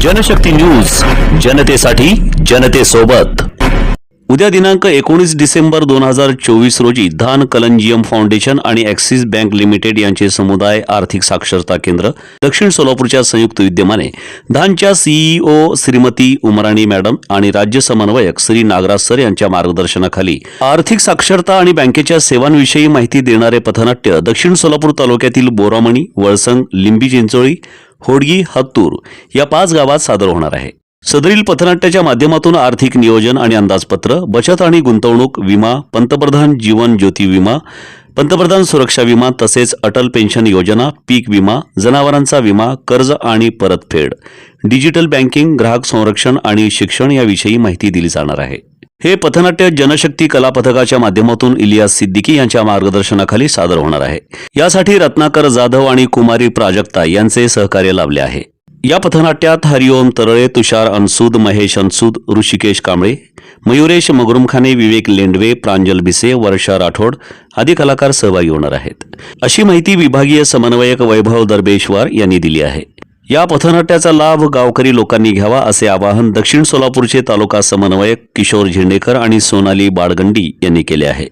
Janshakti news जनतेसाठी जनतेसोबत. उद्या दिनांक एकोणीस डिसेंबर दोन हजार चोवीस रोजी धान कलंजियम फाउंडेशन आणि ॲक्सिस बँक लिमिटेड यांचे समुदाय आर्थिक साक्षरता केंद्र दक्षिण सोलापूरच्या संयुक्त विद्यमाने धानच्या सीईओ श्रीमती उमराणी मॅडम आणि राज्य समन्वयक श्री नागराज सर यांच्या मार्गदर्शनाखाली आर्थिक साक्षरता आणि बँकेच्या सेवांविषयी माहिती देणारे पथनाट्य दक्षिण सोलापूर तालुक्यातील बोरामणी वळसंग लिंबी चिंचोळी होडगी हत्तूर या पाच गावात सादर होणार आहे. सदरील पथनाट्याच्या माध्यमातून आर्थिक नियोजन आणि अंदाजपत्र बचत आणि गुंतवणूक विमा पंतप्रधान जीवन ज्योती विमा पंतप्रधान सुरक्षा विमा तसेच अटल पेन्शन योजना पीक विमा जनावरांचा विमा कर्ज आणि परतफेड. डिजिटल बँकिंग ग्राहक संरक्षण आणि शिक्षण याविषयी माहिती दिली जाणार आहे. हे पथनाट्य जनशक्ती कला पथकाच्या माध्यमातून इलियास सिद्दीकी यांच्या मार्गदर्शनाखाली सादर होणार आहे. यासाठी रत्नाकर जाधव आणि कुमारी प्राजक्ता यांचे सहकार्य लाभले आहे. या पथनाट्यात हरिओम तरळे तुषार अनसूद महेश अनसूद ऋषिकेश कांबळे मयुरेश मगरुमखाने विवेक लेंडवे प्रांजल भिसे वर्षा राठोड आदी कलाकार सहभागी होणार आहेत. अशी माहिती विभागीय समन्वयक वैभव दरबेश्वर यांनी दिली आहे. या पथनाट्याचा लाभ गावकरी लोकांनी घ्यावा असे आवाहन दक्षिण सोलापूरचे तालुका समन्वयक किशोर झेंडेकर आणि सोनाली बाळगंडी यांनी केले आहे.